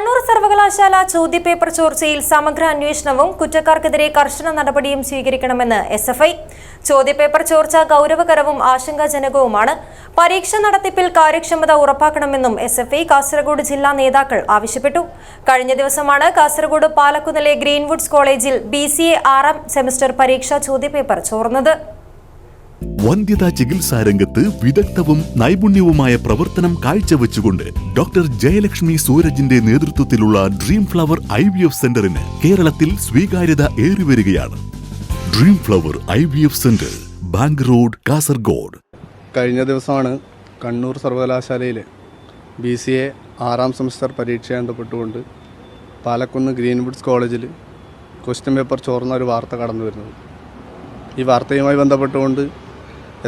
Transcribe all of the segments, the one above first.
കണ്ണൂർ സർവകലാശാല ചോദ്യപേപ്പർ ചോർച്ചയിൽ സമഗ്ര അന്വേഷണവും കുറ്റക്കാർക്കെതിരെ കർശന നടപടിയും സ്വീകരിക്കണമെന്ന് എസ് എഫ് ഐ. ചോദ്യപേപ്പർ ചോർച്ച ഗൗരവകരവും ആശങ്കാജനകവുമാണ്. പരീക്ഷ നടത്തിപ്പിൽ കാര്യക്ഷമത ഉറപ്പാക്കണമെന്നും എസ് എഫ് ഐ കാസർഗോഡ് ജില്ലാ നേതാക്കൾ ആവശ്യപ്പെട്ടു. കഴിഞ്ഞ ദിവസമാണ് കാസർഗോഡ് പാലക്കുന്നിലെ ഗ്രീൻവുഡ്സ് കോളേജിൽ ബി സി എ ആറാം സെമസ്റ്റർ പരീക്ഷാ ചോദ്യപേപ്പർ ചോർന്നത്. വന്ധ്യതാ ചികിത്സാ രംഗത്ത് വിദഗ്ധവും നൈപുണ്യവുമായ പ്രവർത്തനം കാഴ്ചവെച്ചുകൊണ്ട് ഡോക്ടർ ജയലക്ഷ്മി സൂരജിന്റെ നേതൃത്വത്തിലുള്ള dream flower I V F സെന്ററിന് കേരളത്തിൽ സ്വീകാര്യത ഏറിവരികയാണ്. Dream flower I V F centre bank road Kasaragod. കഴിഞ്ഞ ദിവസമാണ് കണ്ണൂർ സർവകലാശാലയിലെ ബി സി എ ആറാം സെമസ്റ്റർ പരീക്ഷ ബന്ധപ്പെട്ടുകൊണ്ട് പാലക്കുന്ന് ഗ്രീൻവുഡ്സ് കോളേജിൽ ക്വസ്റ്റ്യൻ പേപ്പർ ചോർന്ന ഒരു വാർത്ത കടന്നു വരുന്നത് ഈ വാർത്തയുമായി ബന്ധപ്പെട്ടുകൊണ്ട്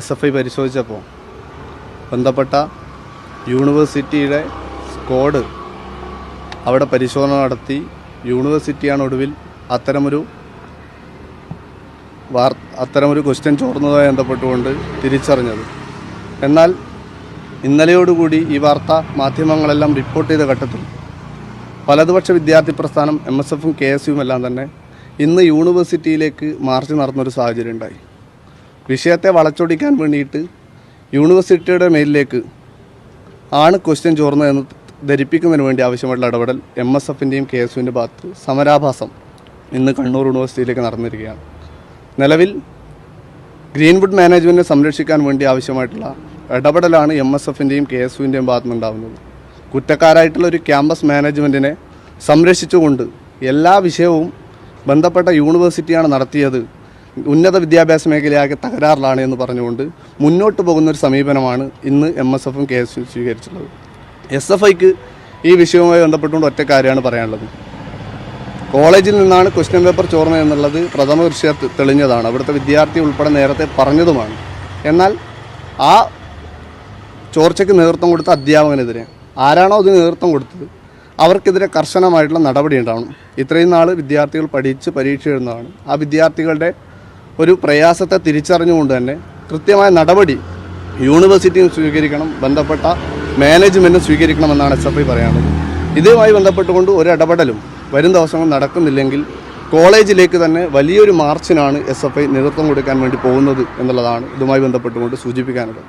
എസ് എഫ് ഐ പരിശോധിച്ചപ്പോൾ ബന്ധപ്പെട്ട യൂണിവേഴ്സിറ്റിയുടെ സ്കോഡ് അവിടെ പരിശോധന നടത്തി. യൂണിവേഴ്സിറ്റിയാണ് ഒടുവിൽ അത്തരമൊരു വാർ അത്തരമൊരു ക്വസ്റ്റ്യൻ ചോർന്നതുമായി ബന്ധപ്പെട്ടുകൊണ്ട് തിരിച്ചറിഞ്ഞത്. എന്നാൽ ഇന്നലെയോടുകൂടി ഈ വാർത്ത മാധ്യമങ്ങളെല്ലാം റിപ്പോർട്ട് ചെയ്ത ഘട്ടത്തിൽ വലതുപക്ഷ വിദ്യാർത്ഥി പ്രസ്ഥാനം എം എസ് എഫും കെ എസ് യുമെല്ലാം തന്നെ ഇന്ന് യൂണിവേഴ്സിറ്റിയിലേക്ക് മാർച്ച് നടന്നൊരു സാഹചര്യം ഉണ്ടായി. വിഷയത്തെ വളച്ചൊടിക്കാൻ വേണ്ടിയിട്ട് യൂണിവേഴ്സിറ്റിയുടെ മേലിലേക്ക് ആണ് ക്വസ്റ്റ്യൻ ചോർന്നതെന്ന് ധരിപ്പിക്കുന്നതിന് വേണ്ടി ആവശ്യമായിട്ടുള്ള ഇടപെടൽ എം എസ് എഫിന്റെയും കെ എസ് യുവിന്റെ ഭാഗത്ത് സമരാഭാസം ഇന്ന് കണ്ണൂർ യൂണിവേഴ്സിറ്റിയിലേക്ക് നടന്നിരിക്കുകയാണ്. നിലവിൽ ഗ്രീൻവുഡ് മാനേജ്മെന്റിനെ സംരക്ഷിക്കാൻ വേണ്ടി ആവശ്യമായിട്ടുള്ള ഇടപെടലാണ് എം എസ് എഫിന്റെയും കെ എസ് യുവിന്റെയും ഭാഗത്തു നിന്നുണ്ടാകുന്നത് കുറ്റക്കാരായിട്ടുള്ള ഒരു ക്യാമ്പസ് മാനേജ്മെന്റിനെ സംരക്ഷിച്ചുകൊണ്ട് എല്ലാ വിഷയവും ബന്ധപ്പെട്ട യൂണിവേഴ്സിറ്റിയാണ് നടത്തിയത് ഉന്നത വിദ്യാഭ്യാസ മേഖലയാകെ തകരാറിലാണ് എന്ന് പറഞ്ഞുകൊണ്ട് മുന്നോട്ട് പോകുന്ന ഒരു സമീപനമാണ് ഇന്ന് എം എസ് എഫും കെ എസ് സ്വീകരിച്ചിട്ടുള്ളത്. എസ് എഫ് ഐക്ക് ഈ വിഷയവുമായി ബന്ധപ്പെട്ടുകൊണ്ട് ഒറ്റ കാര്യമാണ് പറയാനുള്ളത്. കോളേജിൽ നിന്നാണ് ക്വസ്റ്റ്യൻ പേപ്പർ ചോർന്നത് എന്നുള്ളത് പ്രഥമ ദൃശ്യ തെളിഞ്ഞതാണ്. അവിടുത്തെ വിദ്യാർത്ഥി ഉൾപ്പെടെ നേരത്തെ പറഞ്ഞതുമാണ്. എന്നാൽ ആ ചോർച്ചയ്ക്ക് നേതൃത്വം കൊടുത്ത അധ്യാപകനെതിരെ ആരാണോ അതിന് നേതൃത്വം കൊടുത്തത് അവർക്കെതിരെ കർശനമായിട്ടുള്ള നടപടി ഉണ്ടാവണം. ഇത്രയും നാൾ വിദ്യാർത്ഥികൾ പഠിച്ച് പരീക്ഷ എഴുതുന്നതാണ്. ആ വിദ്യാർത്ഥികളുടെ ഒരു പ്രയാസത്തെ തിരിച്ചറിഞ്ഞുകൊണ്ട് തന്നെ കൃത്യമായ നടപടി യൂണിവേഴ്സിറ്റിയും സ്വീകരിക്കണം ബന്ധപ്പെട്ട മാനേജ്മെന്റും സ്വീകരിക്കണമെന്നാണ് എസ് എഫ് ഐ പറയാനുള്ളത് ഇതുമായി ബന്ധപ്പെട്ടുകൊണ്ട് ഒരു ഇടപെടലും വരും ദിവസങ്ങൾ നടക്കുന്നില്ലെങ്കിൽ കോളേജിലേക്ക് തന്നെ വലിയൊരു മാർച്ചിനാണ് എസ് എഫ് ഐ നേതൃത്വം കൊടുക്കാൻ വേണ്ടി പോകുന്നത് എന്നുള്ളതാണ് ഇതുമായി ബന്ധപ്പെട്ടുകൊണ്ട് സൂചിപ്പിക്കാനുള്ളത്.